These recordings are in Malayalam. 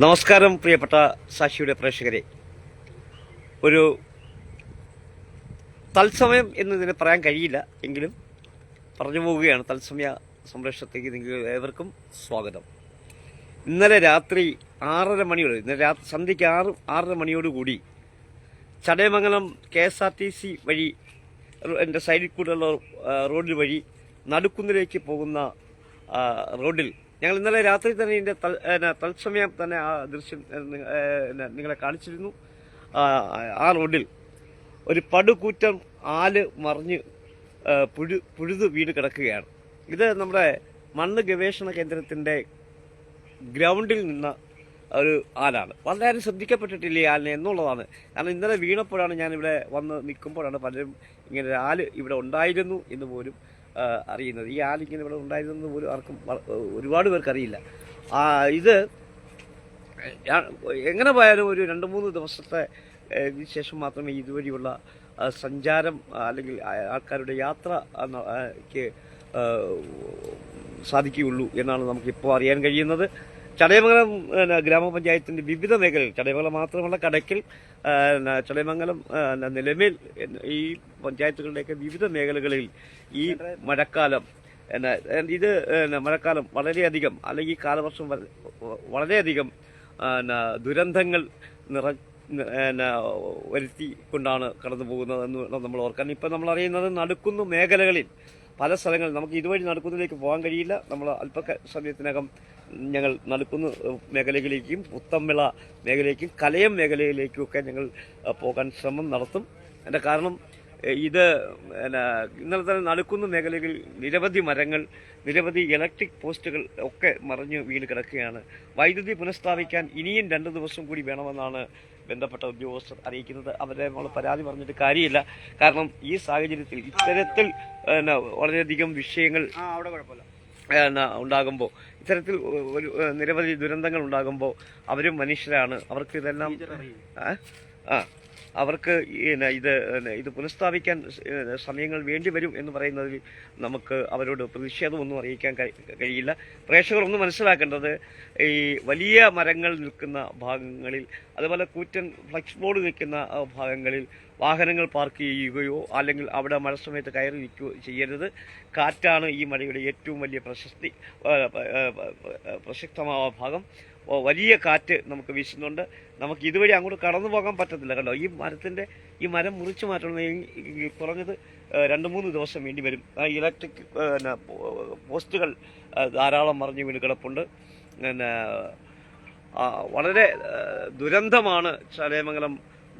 നമസ്കാരം പ്രിയപ്പെട്ട സാക്ഷിയുടെ പ്രേക്ഷകരെ. ഒരു തത്സമയം എന്നതിന് പറയാൻ കഴിയില്ല എങ്കിലും പറഞ്ഞു പോവുകയാണ്. തത്സമയ സംരക്ഷണത്തേക്ക് നിങ്ങൾ ഏവർക്കും സ്വാഗതം. ഇന്നലെ രാത്രി ആറര മണിയോട് ഇന്നലെ രാത്രി സന്ധ്യയ്ക്ക് ആറ് ആറര മണിയോടുകൂടി Chadayamangalam K S R T C വഴി എന്റെ സൈഡിൽ കൂടെയുള്ള റോഡ് വഴി നടുക്കുന്നിലേക്ക് പോകുന്ന റോഡിൽ ഞങ്ങൾ ഇന്നലെ രാത്രി തന്നെ ഇതിന്റെ തത്സമയം തന്നെ ആ ദൃശ്യം നിങ്ങളെ കാണിച്ചിരുന്നു. ആ, റോഡിൽ ഒരു പടുകൂറ്റം ആൽ മറിഞ്ഞ് പുഴു പുഴുതു വീട് കിടക്കുകയാണ്. ഇത് നമ്മുടെ മണ്ണ് ഗവേഷണ കേന്ദ്രത്തിന്റെ ഗ്രൗണ്ടിൽ നിന്ന ഒരു ആലാണ്. വളരെ ശ്രദ്ധിക്കപ്പെട്ടിട്ടില്ല ഈ ആലിനെ എന്നുള്ളതാണ്. കാരണം ഇന്നലെ വീണപ്പോഴാണ് ഞാനിവിടെ വന്ന് നിൽക്കുമ്പോഴാണ് പലരും ഇങ്ങനെ ഒരു ആൽ ഇവിടെ ഉണ്ടായിരുന്നു എന്ന് പോലും അറിയുന്നത്. ഈ ആലിങ്ങനെ ഇവിടെ ഉണ്ടായിരുന്നു എന്ന് പോലും ആർക്കും ഒരുപാട് പേർക്ക് അറിയില്ല. ഇത് എങ്ങനെ പോയാലും ഒരു രണ്ട് മൂന്ന് ദിവസത്തെ ശേഷം മാത്രമേ ഇതുവഴിയുള്ള സഞ്ചാരം അല്ലെങ്കിൽ ആൾക്കാരുടെ യാത്ര ആ, ന- ആ, ക്ക് ആ, സാധിക്കുകയുള്ളൂ എന്നാണ് നമുക്കിപ്പോൾ അറിയാൻ കഴിയുന്നത്. ചടയമംഗലം ഗ്രാമപഞ്ചായത്തിന്റെ വിവിധ മേഖലകൾ ചടയമംഗലം മാത്രമല്ല കടയ്ക്കൽ ചടയമംഗലം നിലമേൽ ഈ പഞ്ചായത്തുകളുടെയൊക്കെ വിവിധ മേഖലകളിൽ ഈ മഴക്കാലം ഇത് മഴക്കാലം വളരെയധികം അല്ലെങ്കിൽ കാലവർഷം വളരെയധികം ദുരന്തങ്ങൾ നിറ വരുത്തിക്കൊണ്ടാണ് കടന്നു പോകുന്നത് എന്ന് നമ്മൾ ഓർക്കാൻ ഇപ്പം നമ്മൾ അറിയുന്നത് നടുക്കുന്ന മേഖലകളിൽ പല സ്ഥലങ്ങളിൽ നമുക്ക് ഇതുവഴി നടക്കുന്നതിലേക്ക് പോകാൻ കഴിയില്ല. നമ്മൾ അല്പ സമയത്തിനകം ഞങ്ങൾ നടക്കുന്ന മേഖലകളിലേക്കും പുത്തമ്പിള മേഖലയിലേക്കും കലയം മേഖലയിലേക്കും ഒക്കെ ഞങ്ങൾ പോകാൻ ശ്രമം നടത്തും. എന്റെ കാരണം ഇത് ഇന്നലെ തന്നെ നടക്കുന്ന മേഖലകളിൽ നിരവധി മരങ്ങൾ നിരവധി ഇലക്ട്രിക് പോസ്റ്റുകൾ ഒക്കെ മറിഞ്ഞ് വീണ് കിടക്കുകയാണ്. വൈദ്യുതി പുനഃസ്ഥാപിക്കാൻ ഇനിയും രണ്ട് ദിവസം കൂടി വേണമെന്നാണ് ബന്ധപ്പെട്ട ഉദ്യോഗസ്ഥർ അറിയിക്കുന്നത് അവരെ നമ്മൾ പരാതി പറഞ്ഞിട്ട് കാര്യമില്ല. കാരണം ഈ സാഹചര്യത്തിൽ ഇത്തരത്തിൽ എന്നാ, വളരെയധികം വിഷയങ്ങൾ അവിടെ കുഴപ്പമില്ല. ഉണ്ടാകുമ്പോൾ ഇത്തരത്തിൽ ഒരു നിരവധി ദുരന്തങ്ങൾ ഉണ്ടാകുമ്പോൾ അവരും മനുഷ്യരാണ്. അവർക്ക് ഇതെല്ലാം ആ? അവർക്ക് ഇത് ഇത് പുനഃസ്ഥാപിക്കാൻ സമയങ്ങൾ വേണ്ടി വരും എന്ന് പറയുന്നതിൽ നമുക്ക് അവരോട് പ്രതിഷേധമൊന്നും അറിയിക്കാൻ കഴിയില്ല. പ്രേക്ഷകർ ഒന്ന് മനസ്സിലാക്കേണ്ടത് ഈ വലിയ മരങ്ങൾ നിൽക്കുന്ന ഭാഗങ്ങളിൽ അതുപോലെ കൂറ്റൻ ഫ്ലക്സ് ബോർഡ് നിൽക്കുന്ന ഭാഗങ്ങളിൽ വാഹനങ്ങൾ പാർക്ക് ചെയ്യുകയോ അല്ലെങ്കിൽ അവിടെ മഴ സമയത്ത് കയറി നിൽക്കുകയോ ചെയ്യരുത്. കാറ്റാണ് ഈ മഴയുടെ ഏറ്റവും വലിയ പ്രശസ്തി പ്രസക്തമായ ഭാഗം. വലിയ കാറ്റ് നമുക്ക് വീശുന്നുണ്ട്. നമുക്ക് ഇതുവഴി അങ്ങോട്ട് കടന്നു പോകാൻ പറ്റത്തില്ല കണ്ടോ? ഈ മരത്തിന്റെ ഈ മരം മുറിച്ചു മാറ്റണമെങ്കിൽ കുറഞ്ഞത് രണ്ട് മൂന്ന് ദിവസം വേണ്ടി വരും. ആ ഇലക്ട്രിക് പോസ്റ്റുകൾ ധാരാളം മറിഞ്ഞു വീണ് കിടപ്പുണ്ട്. പിന്നെ വളരെ ദുരന്തമാണ് ചടയമംഗലം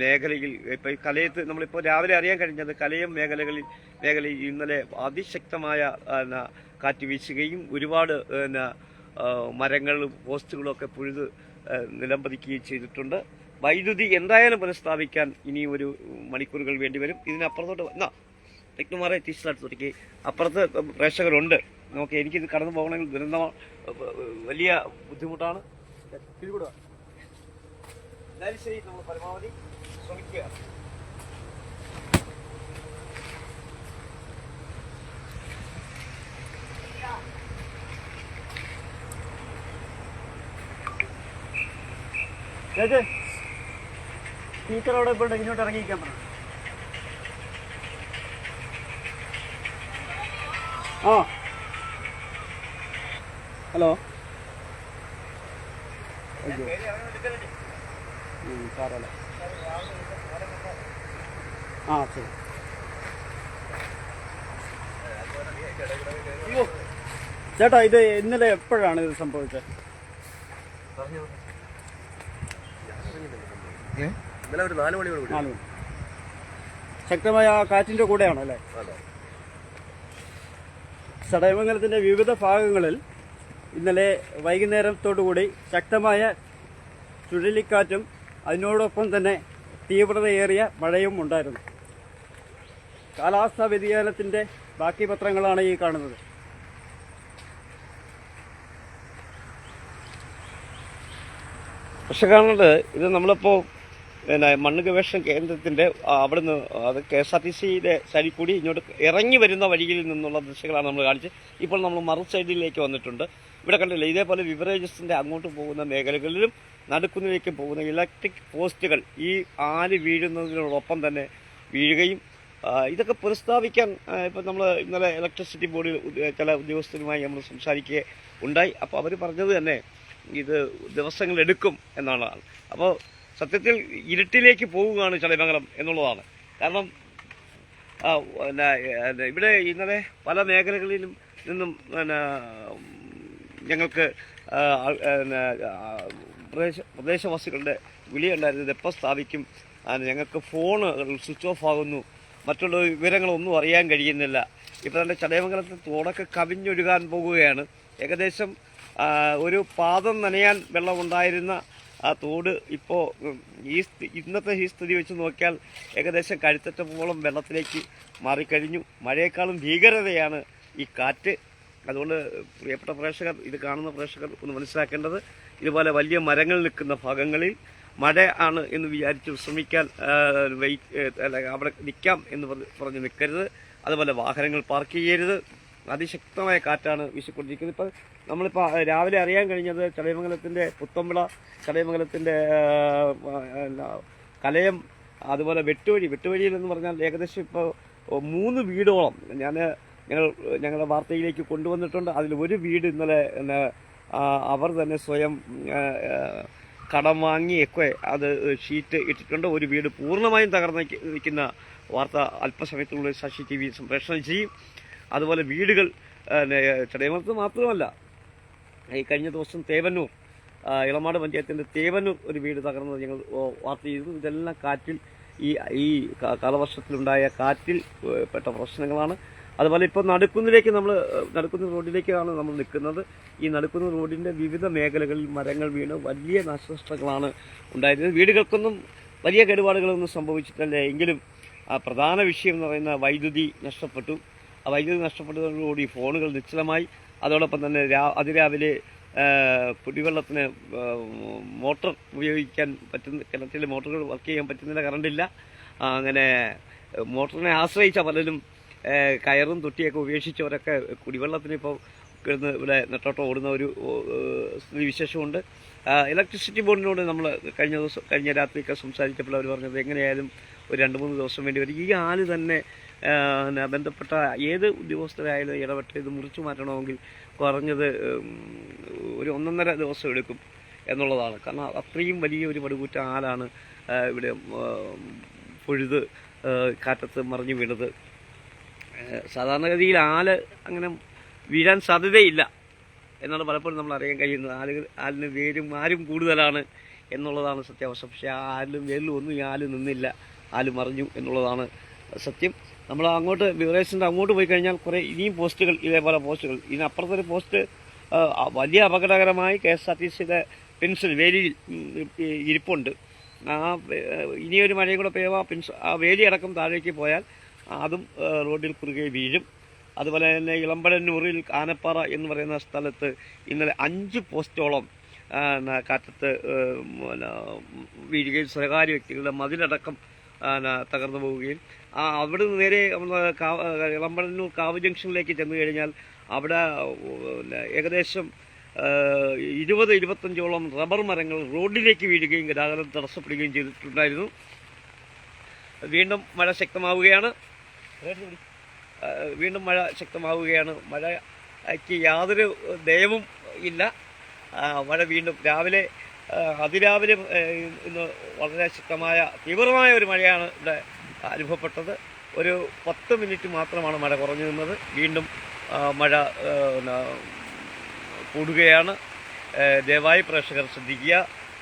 മേഖലയിൽ ഇപ്പൊ ഈ കലയത്ത് നമ്മളിപ്പോൾ രാവിലെ അറിയാൻ കഴിഞ്ഞത് കലയും മേഖലകളിൽ മേഖലയിൽ ഇന്നലെ അതിശക്തമായ എന്നാ കാറ്റ് വീശുകയും ഒരുപാട് പിന്നെ മരങ്ങളും പോസ്റ്റുകളും ഒക്കെ പുഴുത് നിലംപതിക്കുകയും ചെയ്തിട്ടുണ്ട്. വൈദ്യുതി എന്തായാലും പുനഃസ്ഥാപിക്കാൻ ഇനി ഒരു മണിക്കൂറുകൾ വേണ്ടി വരും. ഇതിനപ്പുറത്തോട്ട് എന്നാ ടെക്നുമാറെ തുടക്കി അപ്പുറത്ത് പ്രേക്ഷകരുണ്ട്. നമുക്ക് എനിക്കിത് കടന്നു പോകണമെങ്കിൽ ദുരന്തമാണ് വലിയ ബുദ്ധിമുട്ടാണ്. എന്നാലും ശരി നമ്മൾ പരമാവധി ശ്രമിക്കുക. ചേച്ചി ടീച്ചർ അവിടെ ഇപ്പോൾ ഇങ്ങോട്ട് ഇറങ്ങിയിരിക്കാൻ പറഞ്ഞു ആ. ഹലോ. അയ്യോ സാരമില്ല ആ ശരി. ചേട്ടാ ഇത് ഇന്നലെ എപ്പോഴാണ് ഇത് സംഭവിച്ചത്? ഇന്നലെ ഒരു നാല് മണിയോട് കൂടി. നാല് മണി. ശക്തമായ ആ കാറ്റിന്റെ കൂടെയാണ് അല്ലേ? ചടയമംഗലത്തിന്റെ വിവിധ ഭാഗങ്ങളിൽ ഇന്നലെ വൈകുന്നേരത്തോടുകൂടി ശക്തമായ ചുഴലിക്കാറ്റും അതിനോടൊപ്പം തന്നെ തീവ്രതയേറിയ മഴയും ഉണ്ടായിരുന്നു. കാലാവസ്ഥാ വ്യതിയാനത്തിന്റെ ബാക്കി പത്രങ്ങളാണ് ഈ കാണുന്നത്. പക്ഷെ കാണുന്നത് ഇത് നമ്മളിപ്പോൾ പിന്നെ മണ്ണ് ഗവേഷണ കേന്ദ്രത്തിന്റെ ആ, അവിടുന്ന് അത് കെ എസ് ആർ ടി സിയുടെ സൈഡിൽ കൂടി ഇങ്ങോട്ട് ഇറങ്ങി വരുന്ന വഴിയിൽ നിന്നുള്ള ദൃശ്യങ്ങളാണ് നമ്മൾ കാണിച്ചത്. ഇപ്പോൾ നമ്മൾ മറു സൈഡിലേക്ക് വന്നിട്ടുണ്ട്. ഇവിടെ കണ്ടില്ല ഇതേപോലെ വിവറേജസിന്റെ അങ്ങോട്ട് പോകുന്ന മേഖലകളിലും നടുക്കുന്നിലേക്ക് പോകുന്ന ഇലക്ട്രിക് പോസ്റ്റുകൾ ഈ ആൽ വീഴുന്നതിനോടൊപ്പം തന്നെ വീഴുകയും ഇതൊക്കെ പുനഃസ്ഥാപിക്കാൻ ഇപ്പം നമ്മൾ ഇന്നലെ ഇലക്ട്രിസിറ്റി ബോർഡിൽ ചില ഉദ്യോഗസ്ഥരുമായി നമ്മൾ സംസാരിക്കുക ഉണ്ടായി. അപ്പോൾ അവർ പറഞ്ഞത് തന്നെ ഇത് ദിവസങ്ങളെടുക്കും എന്നുള്ളതാണ് അപ്പോൾ സത്യത്തിൽ ഇരുട്ടിലേക്ക് പോവുകയാണ് ചളിമംഗലം എന്നുള്ളതാണ്. കാരണം പിന്നെ, ഇവിടെ ഇന്നലെ പല മേഖലകളിലും നിന്നും പിന്നെ ഞങ്ങൾക്ക് പ്രദേശ പ്രദേശവാസികളുടെ വിളിയുണ്ടായിരുന്നത് എപ്പോൾ സ്ഥാപിക്കും? ഞങ്ങൾക്ക് ഫോൺ സ്വിച്ച് ഓഫ് ആകുന്നു. മറ്റുള്ള വിവരങ്ങളൊന്നും അറിയാൻ കഴിയുന്നില്ല. ഇപ്പോൾ തന്നെ ചടയമംഗലത്തെ തോടൊക്കെ കവിഞ്ഞൊഴുകാൻ പോകുകയാണ്. ഏകദേശം ഒരു പാദം നനയാൻ വെള്ളമുണ്ടായിരുന്ന ആ തോട് ഇപ്പോൾ ഈ ഇന്നത്തെ ഈ സ്ഥിതി വെച്ച് നോക്കിയാൽ ഏകദേശം കഴുത്തറ്റപ്പോളം വെള്ളത്തിലേക്ക് മാറിക്കഴിഞ്ഞു. മഴയേക്കാളും ഭീകരതയാണ് ഈ കാറ്റ്. അതുകൊണ്ട് പ്രിയപ്പെട്ട പ്രേക്ഷകർ ഇത് കാണുന്ന പ്രേക്ഷകർ ഒന്ന് മനസ്സിലാക്കേണ്ടത് ഇതുപോലെ വലിയ മരങ്ങൾ നിൽക്കുന്ന ഭാഗങ്ങളിൽ മഴ ആണ് എന്ന് വിചാരിച്ച് വിശ്രമിക്കാൻ വെയിറ്റ് അല്ല അവിടെ നിൽക്കാം എന്ന് പറഞ്ഞ് നിൽക്കരുത്. അതുപോലെ വാഹനങ്ങൾ പാർക്ക് ചെയ്യരുത്. അതിശക്തമായ കാറ്റാണ് വീശിക്കൊണ്ടിരിക്കുന്നത്. ഇപ്പം നമ്മളിപ്പോൾ രാവിലെ അറിയാൻ കഴിഞ്ഞത് ചടയമംഗലത്തിന്റെ പുത്തമ്പിള ചടയമംഗലത്തിന്റെ കലയം അതുപോലെ വെട്ടുവഴി. വെട്ടുവഴിയിൽ എന്ന് പറഞ്ഞാൽ ഏകദേശം ഇപ്പോൾ മൂന്ന് വീടോളം. ഞാൻ ഞങ്ങൾ ഞങ്ങളുടെ വാർത്തയിലേക്ക് കൊണ്ടുവന്നിട്ടുണ്ട്. അതിൽ ഒരു വീട് ഇന്നലെ അവർ തന്നെ സ്വയം കടം വാങ്ങിയൊക്കെ അത് ഷീറ്റ് ഇട്ടിട്ടുണ്ട്. ഒരു വീട് പൂർണമായും തകർന്ന് നിൽക്കുന്ന വാർത്ത അല്പസമയത്തിനുള്ളിൽ ശശി ടി വി സംപ്രേഷണം ചെയ്യും. അതുപോലെ വീടുകൾ ചടയമത്ത് മാത്രമല്ല ഈ കഴിഞ്ഞ ദിവസം തേവന്നൂർ ഇളമാട് പഞ്ചായത്തിന്റെ തേവന്നൂർ ഒരു വീട് തകർന്നത് ഞങ്ങൾ വാർത്ത ചെയ്തു ഇതെല്ലാം കാറ്റിൽ ഈ ഈ കാലവർഷത്തിലുണ്ടായ കാറ്റിൽ പെട്ട പ്രശ്നങ്ങളാണ്. അതുപോലെ ഇപ്പോൾ നടുക്കുന്നിലേക്ക് നമ്മൾ നടുക്കുന്ന റോഡിലേക്കാണ് നമ്മൾ നിൽക്കുന്നത്. ഈ നടുക്കുന്ന റോഡിന്റെ വിവിധ മേഖലകളിൽ മരങ്ങൾ വീണ് വലിയ നാശനഷ്ടങ്ങളാണ് ഉണ്ടായിരുന്നത്. വീടുകൾക്കൊന്നും വലിയ കേടുപാടുകളൊന്നും സംഭവിച്ചിട്ടില്ല. എങ്കിലും ആ പ്രധാന വിഷയം എന്ന് പറയുന്ന വൈദ്യുതി നഷ്ടപ്പെട്ടു. ആ വൈദ്യുതി നഷ്ടപ്പെട്ടതോടുകൂടി ഫോണുകൾ നിശ്ചലമായി. അതോടൊപ്പം തന്നെ രാ അതിരാവിലെ കുടിവെള്ളത്തിന് മോട്ടർ ഉപയോഗിക്കാൻ പറ്റുന്ന കിണറ്റിലെ മോട്ടോറുകൾ വർക്ക് ചെയ്യാൻ പറ്റുന്നില്ല കറണ്ടില്ല. അങ്ങനെ മോട്ടറിനെ ആശ്രയിച്ച പലരും കയറും തൊട്ടിയൊക്കെ ഉപേക്ഷിച്ചവരൊക്കെ കുടിവെള്ളത്തിന് ഇപ്പോൾ കിടന്ന് ഇവിടെ നെട്ടോട്ടം ഓടുന്ന ഒരു സ്ഥിതി വിശേഷമുണ്ട്. ഇലക്ട്രിസിറ്റി ബോർഡിനോട് നമ്മൾ കഴിഞ്ഞ ദിവസം കഴിഞ്ഞ രാത്രിയൊക്കെ സംസാരിച്ചപ്പോൾ അവർ പറഞ്ഞത് എങ്ങനെയായാലും ഒരു രണ്ട് മൂന്ന് ദിവസം വേണ്ടി വരും. ഈ ആൽ തന്നെ ബന്ധപ്പെട്ട ഏത് ഉദ്യോഗസ്ഥരായാലും ഇടപെട്ട് ഇത് മുറിച്ചു മാറ്റണമെങ്കിൽ കുറഞ്ഞത് ഒരു ഒന്നൊന്നര ദിവസം എടുക്കും എന്നുള്ളതാണ്. കാരണം അത്രയും വലിയ ഒരു പടുകൂറ്റ ആലാണ് ഇവിടെ പൊഴുത് കാറ്റത്ത് മറിഞ്ഞു വീണത്. സാധാരണഗതിയിൽ ആൽ അങ്ങനെ വീഴാൻ സാധ്യതയില്ല എന്നാണ് പലപ്പോഴും നമ്മൾ അറിയാൻ കഴിയുന്നത്. ആലുകൾ ആലിന് വേരും ആരും കൂടുതലാണ് എന്നുള്ളതാണ് സത്യാവസ്ഥ പക്ഷേ ആ ആലിലും വേരിലും ഒന്നും ഈ ആൽ നിന്നില്ല. ആൽ മറിഞ്ഞു എന്നുള്ളതാണ് സത്യം. നമ്മൾ അങ്ങോട്ട് ബിവറേജിന്റെ അങ്ങോട്ട് പോയി കഴിഞ്ഞാൽ കുറേ ഇനിയും പോസ്റ്റുകൾ ഇതേപോലെ പോസ്റ്റുകൾ. ഇതിനപ്പുറത്തൊരു പോസ്റ്റ് വലിയ അപകടകരമായി കെ എസ് ആർ ടി സിയുടെ പെൻസിൽ വേലിയിൽ ഇരിപ്പുണ്ട്. ആ ഇനിയൊരു മഴയും കൂടെ പെയ്യുമ്പോൾ പെൻസിൽ ആ വേലി അടക്കം താഴേക്ക് പോയാൽ അതും റോഡിൽ കുറുകെ വീഴും. അതുപോലെ തന്നെ ഇളമ്പഴന്നൂറിൽ ആനപ്പാറ എന്ന് പറയുന്ന സ്ഥലത്ത് ഇന്നലെ അഞ്ച് പോസ്റ്റോളം കാറ്റത്ത് വീഴുകയും സ്വകാര്യ വ്യക്തികളുടെ മതിലടക്കം തകർന്നു പോവുകയും. ആ അവിടെ നിന്ന് നേരെ ഇളമ്പടന്നൂർ കാവ് ജംഗ്ഷനിലേക്ക് ചെന്നു കഴിഞ്ഞാൽ അവിടെ ഏകദേശം ഇരുപത് ഇരുപത്തഞ്ചോളം റബ്ബർ മരങ്ങൾ റോഡിലേക്ക് വീഴുകയും ഗതാഗതം തടസ്സപ്പെടുകയും ചെയ്തിട്ടുണ്ടായിരുന്നു. വീണ്ടും മഴ ശക്തമാവുകയാണ്. വീണ്ടും മഴ ശക്തമാവുകയാണ്. മഴയ്ക്ക് യാതൊരു ദയവും ഇല്ല. മഴ വീണ്ടും രാവിലെ അതിരാവിലെ ഇന്ന് വളരെ ശക്തമായ തീവ്രമായ ഒരു മഴയാണ് ഇവിടെ അനുഭവപ്പെട്ടത്. ഒരു പത്ത് മിനിറ്റ് മാത്രമാണ് മഴ കുറഞ്ഞു നിന്നത്. വീണ്ടും മഴ കൂടുകയാണ്. ദയവായി പ്രേക്ഷകർ ശ്രദ്ധിക്കുക.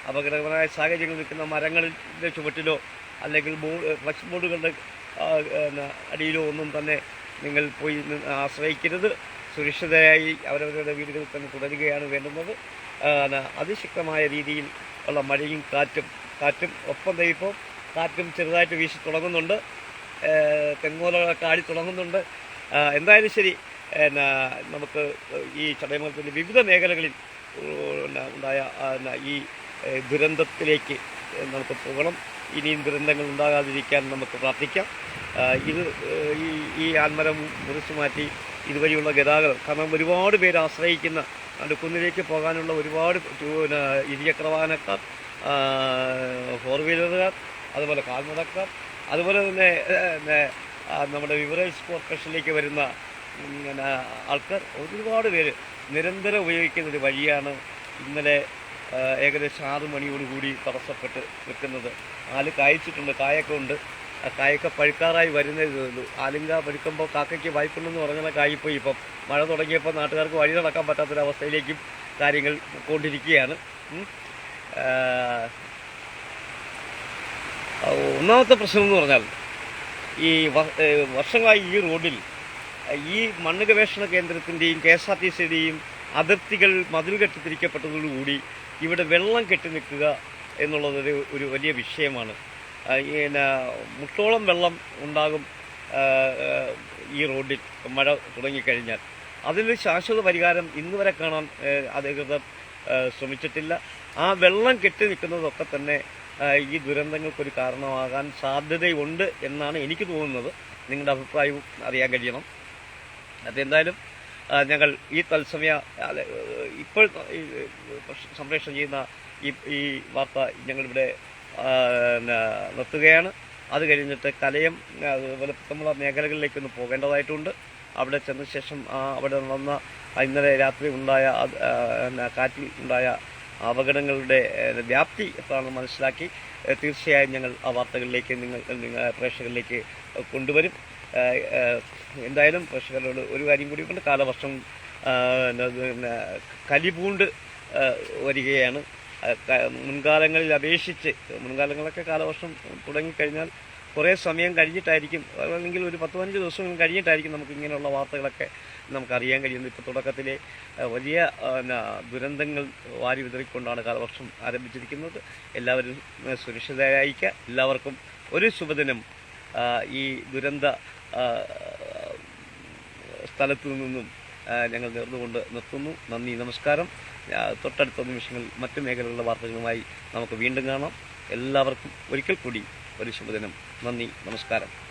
അപകടകരമായ സാഹചര്യങ്ങൾ നിൽക്കുന്ന മരങ്ങളുടെ ചുവട്ടിലോ അല്ലെങ്കിൽ ബോർഡ് ഫ്ലക്സ് ബോർഡുകളുടെ അടിയിലോ ഒന്നും തന്നെ നിങ്ങൾ പോയി ആശ്രയിക്കരുത്. സുരക്ഷിതരായി അവരവരുടെ വീടുകളിൽ തന്നെ തുടരുകയാണ് വേണ്ടുന്നത്. അതിശക്തമായ രീതിയിൽ ഉള്ള മഴയും കാറ്റും കാറ്റും ഒപ്പം ഇപ്പോൾ കാറ്റും ചെറുതായിട്ട് വീശി തുടങ്ങുന്നുണ്ട്. തെങ്ങോല ആടി തുടങ്ങുന്നുണ്ട്. എന്തായാലും ശരി എന്നാ നമുക്ക് ഈ ചടയമംഗലത്തിന്റെ വിവിധ മേഖലകളിൽ ഉണ്ടായ ഈ ദുരന്തത്തിലേക്ക് നമുക്ക് പോകണം. ഇനിയും ദുരന്തങ്ങൾ ഉണ്ടാകാതിരിക്കാൻ നമുക്ക് പ്രാർത്ഥിക്കാം. ഇത് ഈ ആൽമരം മുറിച്ചു മാറ്റി ഇതുവഴിയുള്ള ഗതാഗതം. കാരണം ഒരുപാട് പേര് ആശ്രയിക്കുന്ന അടുക്കുന്നിലേക്ക് പോകാനുള്ള ഒരുപാട് പിന്നെ ഇരുചക്ര വാഹനക്കാർ ഫോർ വീലറുകാർ അതുപോലെ കാൽനടക്കാർ അതുപോലെ തന്നെ നമ്മുടെ വിവറേജ് കോർപ്പറേഷനിലേക്ക് വരുന്ന പിന്നെ ആൾക്കാർ ഒരുപാട് പേര് നിരന്തരം ഉപയോഗിക്കുന്ന ഒരു വഴിയാണ് ഇന്നലെ ഏകദേശം ആറ് മണിയോടുകൂടി തടസ്സപ്പെട്ട് നിൽക്കുന്നത്. ആൽ കായ്ച്ചിട്ടുണ്ട് കായൊക്കെ ഉണ്ട്. ആ കായൊക്കെ പഴുക്കാറായി വരുന്നേ ഉള്ളൂ ആലിങ്ക പഴുക്കുമ്പോൾ കാക്കയ്ക്ക് വായ്പുണ്ടെന്ന് പറഞ്ഞാൽ കായിപ്പോയി ഇപ്പം മഴ തുടങ്ങിയപ്പോൾ നാട്ടുകാർക്ക് വഴി നടക്കാൻ പറ്റാത്തൊരവസ്ഥയിലേക്കും കാര്യങ്ങൾ കൊണ്ടിരിക്കുകയാണ് ഒന്നാമത്തെ പ്രശ്നം എന്ന് പറഞ്ഞാൽ ഈ വർഷങ്ങളായി ഈ റോഡിൽ ഈ മണ്ണ് ഗവേഷണ കേന്ദ്രത്തിന്റെയും കെ എസ് ആർ ടി സിയുടെയും അതിർത്തികൾ മതിൽ കെട്ടിത്തിരിക്കപ്പെട്ടതോടുകൂടി ഇവിടെ വെള്ളം കെട്ടി നിൽക്കുക എന്നുള്ളതൊരു ഒരു വലിയ വിഷയമാണ്. പിന്നെ മുട്ടോളം വെള്ളം ഉണ്ടാകും ഈ റോഡിൽ മഴ തുടങ്ങിക്കഴിഞ്ഞാൽ. അതിന് ശാശ്വത പരിഹാരം ഇന്ന് വരെ കാണാൻ അധികൃതർ ശ്രമിച്ചിട്ടില്ല. ആ വെള്ളം കെട്ടി നിൽക്കുന്നതൊക്കെ തന്നെ ഈ ദുരന്തങ്ങൾക്കൊരു കാരണമാകാൻ സാധ്യതയുണ്ട് എന്നാണ് എനിക്ക് തോന്നുന്നത്. നിങ്ങളുടെ അഭിപ്രായവും അറിയാൻ കഴിയണം. അതെന്തായാലും ഞങ്ങൾ ഈ തത്സമയ ഇപ്പോൾ സംപ്രേഷണം ചെയ്യുന്ന ഈ ഈ വാർത്ത ഞങ്ങളിവിടെ നിർത്തുകയാണ്. അത് കഴിഞ്ഞിട്ട് കലയം അതുപോലെ പുത്തമ്പുള്ള മേഖലകളിലേക്കൊന്ന് പോകേണ്ടതായിട്ടുണ്ട്. അവിടെ ചെന്ന ശേഷം അവിടെ നടന്ന ഇന്നലെ രാത്രി ഉണ്ടായ കാറ്റിൽ ഉണ്ടായ അപകടങ്ങളുടെ വ്യാപ്തി എത്രയാണെന്ന് മനസ്സിലാക്കി തീർച്ചയായും ഞങ്ങൾ ആ വാർത്തകളിലേക്ക് നിങ്ങൾ പ്രേക്ഷകരിലേക്ക് കൊണ്ടുവരും. എന്തായാലും പ്രേക്ഷകരോട് ഒരു കാര്യം കൂടി കൊണ്ട് കാലവർഷം കലിപൂണ്ട് വരികയാണ്. മുൻകാലങ്ങളിൽ അപേക്ഷിച്ച് മുൻകാലങ്ങളൊക്കെ കാലവർഷം തുടങ്ങിക്കഴിഞ്ഞാൽ കുറേ സമയം കഴിഞ്ഞിട്ടായിരിക്കും. അല്ലെങ്കിൽ ഒരു പത്ത് പതിനഞ്ച് ദിവസം കഴിഞ്ഞിട്ടായിരിക്കും നമുക്ക് ഇങ്ങനെയുള്ള വാർത്തകളൊക്കെ നമുക്കറിയാൻ കഴിയുന്നത്. ഇപ്പോൾ തുടക്കത്തിലെ വലിയ ദുരന്തങ്ങൾ വാരി വിതറിക്കൊണ്ടാണ് കാലവർഷം ആരംഭിച്ചിരിക്കുന്നത്. എല്ലാവരും സുരക്ഷിതരായിരിക്കുക. എല്ലാവർക്കും ഒരു ശുഭദിനം. ഈ ദുരന്ത സ്ഥലത്തു നിന്നും ഞങ്ങൾ നേർന്നുകൊണ്ട് നിർത്തുന്നു. നന്ദി നമസ്കാരം. തൊട്ടടുത്ത നിമിഷങ്ങളിൽ മറ്റു മേഖലകളിലെ വാർത്തകളുമായി നമുക്ക് വീണ്ടും കാണാം. എല്ലാവർക്കും ഒരിക്കൽ കൂടി ഒരു ശുഭദിനം. നന്ദി നമസ്കാരം.